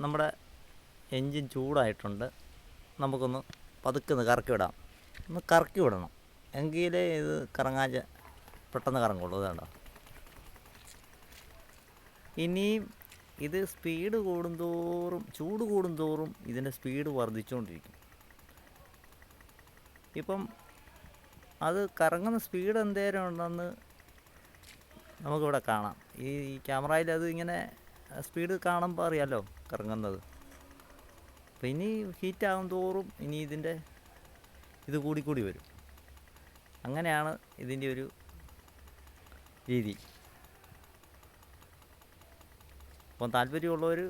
നമ്മുടെ എൻജിൻ ചൂടായിട്ടുണ്ട്. നമുക്കൊന്ന് പതുക്കെ ഒന്ന് കറക്കി വിടാം ഒന്ന് കറക്കി വിടണം എങ്കിലേ ഇത് കറങ്ങാൻ പെട്ടെന്ന് കറങ്ങുള്ളൂ. ഇതാണ്ടോ? ഇനിയും ഇത് സ്പീഡ് കൂടുന്തോറും ചൂട് കൂടുന്തോറും ഇതിന്റെ സ്പീഡ് വർദ്ധിച്ചുകൊണ്ടിരിക്കും. ഇപ്പം അത് കറങ്ങുന്ന സ്പീഡ് എന്തേരം ഉണ്ടെന്ന് നമുക്കിവിടെ കാണാം. ഈ ക്യാമറയിൽ അത് ഇങ്ങനെ സ്പീഡ് കാണുമ്പോൾ അറിയാമല്ലോ കറങ്ങുന്നത്. അപ്പം ഇനി ഹീറ്റ് ആകും തോറും ഇനി ഇതിന്റെ ഇത് കൂടിക്കൂടി വരും. അങ്ങനെയാണ് ഇതിന്റെ ഒരു രീതി. അപ്പം താല്പര്യമുള്ളവർ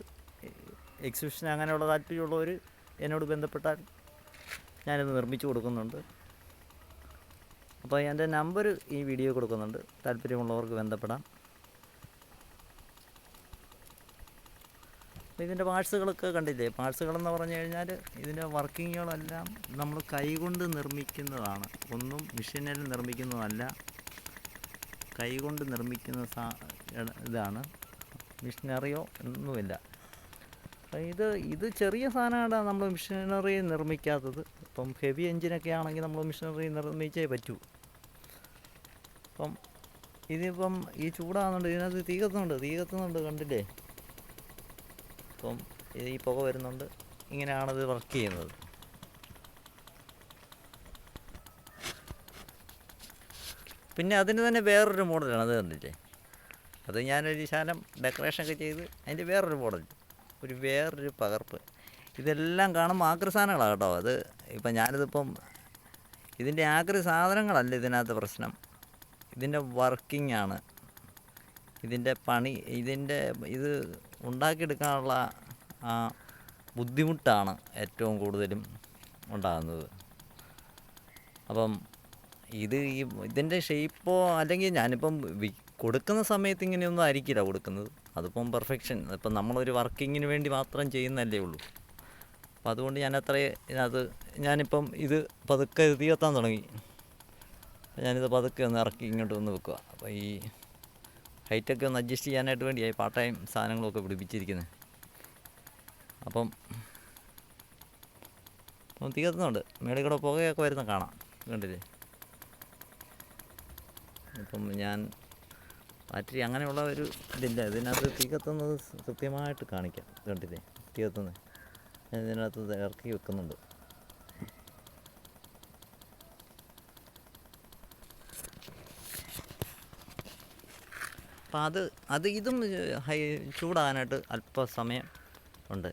എക്സിബിഷൻ അങ്ങനെയുള്ള താല്പര്യമുള്ളവർ എന്നോട് ബന്ധപ്പെട്ടാൽ ഞാനിത് നിർമ്മിച്ചു കൊടുക്കുന്നുണ്ട്. അപ്പോൾ എന്റെ നമ്പർ ഈ വീഡിയോ കൊടുക്കുന്നുണ്ട്. താല്പര്യമുള്ളവർക്ക് ബന്ധപ്പെടാം. ഇതിന്റെ പാർട്സുകളൊക്കെ കണ്ടില്ലേ? പാർട്സുകളെന്ന് പറഞ്ഞു കഴിഞ്ഞാൽ ഇതിന്റെ വർക്കിങ്ങുകളെല്ലാം നമ്മൾ കൈകൊണ്ട് നിർമ്മിക്കുന്നതാണ്. ഒന്നും മെഷീനിൽ നിർമ്മിക്കുന്നതല്ല. കൈകൊണ്ട് നിർമ്മിക്കുന്ന സാ ഇതാണ്. മിഷനറിയോ ഒന്നുമില്ല. ഇത് ഇത് ചെറിയ സാധനമാണ് നമ്മൾ മിഷനറി നിർമ്മിക്കാത്തത്. ഇപ്പം ഹെവി എഞ്ചിനൊക്കെ ആണെങ്കിൽ നമ്മൾ മിഷനറി നിർമ്മിച്ചേ പറ്റൂ. അപ്പം ഇതിപ്പം ഈ ചൂടാകുന്നുണ്ട് ഇതിനകത്ത് തീ കത്തുന്നുണ്ട്. തീ കത്തുന്നുണ്ട് കണ്ടില്ലേ? അപ്പം ഇത് ഈ പുക വരുന്നുണ്ട്. ഇങ്ങനെയാണത് വർക്ക് ചെയ്യുന്നത്. പിന്നെ അതിന് തന്നെ വേറൊരു മോഡലാണ് അത് കണ്ടില്ലേ? അത് ഞാനൊരു ശാലം ഡെക്കറേഷനൊക്കെ ചെയ്ത് അതിന്റെ വേറൊരു മോഡൽ ഒരു വേറൊരു പകർപ്പ്. ഇതെല്ലാം കാണുമ്പോൾ ആക്രി സാധനങ്ങളാണ് കേട്ടോ. അത് ഇപ്പം ഞാനിതിപ്പം ഇതിന്റെ ആക്രി സാധനങ്ങളല്ല ഇതിനകത്ത് പ്രശ്നം. ഇതിന്റെ വർക്കിംഗ് ആണ്. ഇതിന്റെ പണി ഇതിന്റെ ഇത് ഉണ്ടാക്കിയെടുക്കാനുള്ള ആ ബുദ്ധിമുട്ടാണ് ഏറ്റവും കൂടുതലും ഉണ്ടാകുന്നത്. അപ്പം ഇത് ഈ ഇതിന്റെ ഷേപ്പോ അല്ലെങ്കിൽ ഞാനിപ്പം കൊടുക്കുന്ന സമയത്ത് ഇങ്ങനെയൊന്നും ആയിരിക്കില്ല കൊടുക്കുന്നത്. അതിപ്പം പെർഫെക്ഷൻ ഇപ്പം നമ്മളൊരു വർക്കിങ്ങിന് വേണ്ടി മാത്രം ചെയ്യുന്നല്ലേ ഉള്ളൂ. അപ്പം അതുകൊണ്ട് ഞാൻ അത്ര ഇതിനകത്ത് ഞാനിപ്പം ഇത് പതുക്കെ തീർത്താൻ തുടങ്ങി. ഞാനിത് പതുക്കെ ഒന്ന് ഇറക്കി ഇങ്ങോട്ട് ഒന്ന് വെക്കുക. അപ്പോൾ ഈ ഹൈറ്റൊക്കെ ഒന്ന് അഡ്ജസ്റ്റ് ചെയ്യാനായിട്ട് വേണ്ടിയായി പാർട്ട് ടൈം സാധനങ്ങളൊക്കെ പിടിപ്പിച്ചിരിക്കുന്നത്. അപ്പം അപ്പം തീ കത്തുന്നുണ്ട് മേളിൽ കൂടെ പുകയൊക്കെ വരുന്ന കാണാം. കണ്ടില്ലേ? ഇപ്പം ഞാൻ ബാറ്ററി അങ്ങനെയുള്ള ഒരു ഇതില്ല. ഇതിനകത്ത് തീ കത്തുന്നത് കൃത്യമായിട്ട് കാണിക്കാം. കണ്ടില്ലേ? തീ കത്തുന്നത് ഇതിനകത്ത് ഇത് ഇറക്കി വെക്കുന്നുണ്ട്. അപ്പം അത് അത് ഇതും ഹൈ ചൂടാകാനായിട്ട് അല്പസമയം ഉണ്ട്.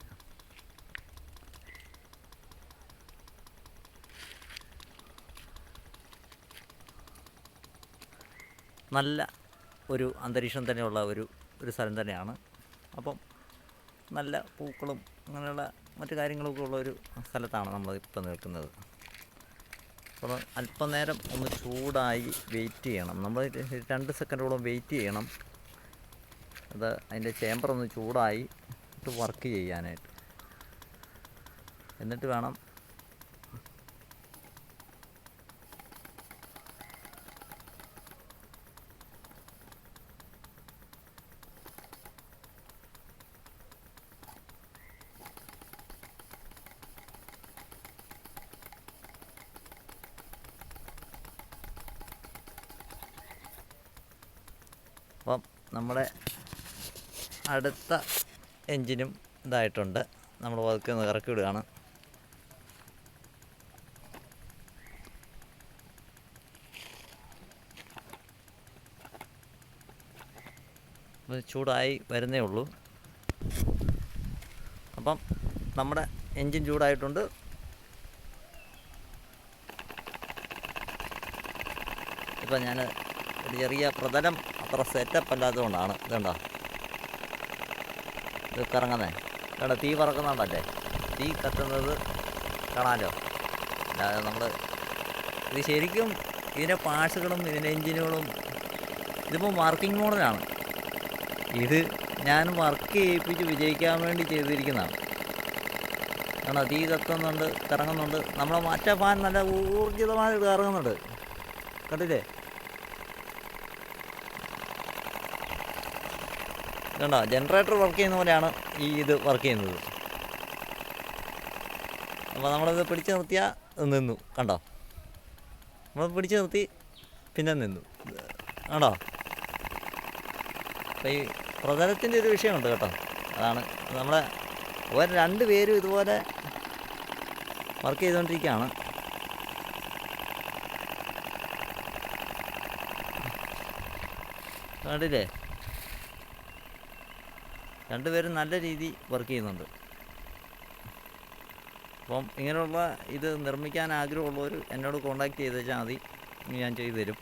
നല്ല ഒരു അന്തരീക്ഷം തന്നെയുള്ള ഒരു ഒരു സ്ഥലം തന്നെയാണ്. അപ്പം നല്ല പൂക്കളും അങ്ങനെയുള്ള മറ്റു കാര്യങ്ങളൊക്കെ ഉള്ള ഒരു സ്ഥലത്താണ് നമ്മൾ ഇപ്പം നിൽക്കുന്നത്. അപ്പോൾ അല്പനേരം ഒന്ന് ചൂടായി വെയിറ്റ് ചെയ്യണം. നമ്മൾ രണ്ട് സെക്കൻഡോളം വെയിറ്റ് ചെയ്യണം. അത് അതിന്റെ ചേമ്പർ ഒന്ന് ചൂടായി ഇട്ട് വർക്ക് ചെയ്യാനായിട്ട്. എന്നിട്ട് വേണം നമ്മുടെ അടുത്ത എൻജിനും ഇതായിട്ടുണ്ട്. നമ്മൾ വർക്ക് ഒന്ന് ഇറക്കി വിടുകയാണ്. ചൂടായി വരുന്നേ ഉള്ളൂ. അപ്പം നമ്മുടെ എൻജിൻ ചൂടായിട്ടുണ്ട്. ഇപ്പം ഞാൻ ഒരു ചെറിയ പ്രതലം അത്ര സെറ്റപ്പ് അല്ലാത്തതുകൊണ്ടാണ്. ഇതുണ്ടോ? ഇത് കറങ്ങുന്നേ കേട്ടോ തീ പറക്കുന്നുണ്ടല്ലേ തീ കത്തുന്നത് കാണാമല്ലോ അല്ലാതെ നമ്മൾ ഇത് ശരിക്കും ഇതിന്റെ പാർട്സുകളും ഇതിന്റെ എൻജിനുകളും ഇതിപ്പോൾ വർക്കിംഗ് മോഡലാണ്. ഇത് ഞാൻ വർക്ക് ചെയ്യിപ്പിച്ച് വിജയിക്കാൻ വേണ്ടി ചെയ്തിരിക്കുന്നതാണ്. കാരണം തീ കത്തുന്നുണ്ട് കറങ്ങുന്നുണ്ട് നമ്മളെ മറ്റേ ഫാൻ നല്ല ഊർജിതമായിട്ട് കറങ്ങുന്നുണ്ട് കണ്ടില്ലേ? കണ്ടോ ജനറേറ്റർ വർക്ക് ചെയ്യുന്ന പോലെയാണ് ഈ ഇത് വർക്ക് ചെയ്യുന്നത്. അപ്പോൾ നമ്മളത് പിടിച്ച് നിർത്തിയാൽ നിന്നു കണ്ടോ? നമ്മൾ പിടിച്ച് നിർത്തി പിന്നെ നിന്നു. കണ്ടോ അപ്പോൾ ഈ പ്രതലത്തിന്റെ ഒരു വിഷയമുണ്ട് കേട്ടോ. അതാണ് നമ്മളെ ഒരു രണ്ട് പേരും ഇതുപോലെ വർക്ക് ചെയ്തുകൊണ്ടിരിക്കുകയാണ് കണ്ടില്ലേ? രണ്ടുപേരും നല്ല രീതി വർക്ക് ചെയ്യുന്നുണ്ട്. അപ്പം ഇങ്ങനെയുള്ള ഇത് നിർമ്മിക്കാൻ ആഗ്രഹമുള്ളവർ എന്നോട് കോൺടാക്റ്റ് ചെയ്ത് വെച്ചാൽ മതി ഞാൻ ചെയ്തു തരും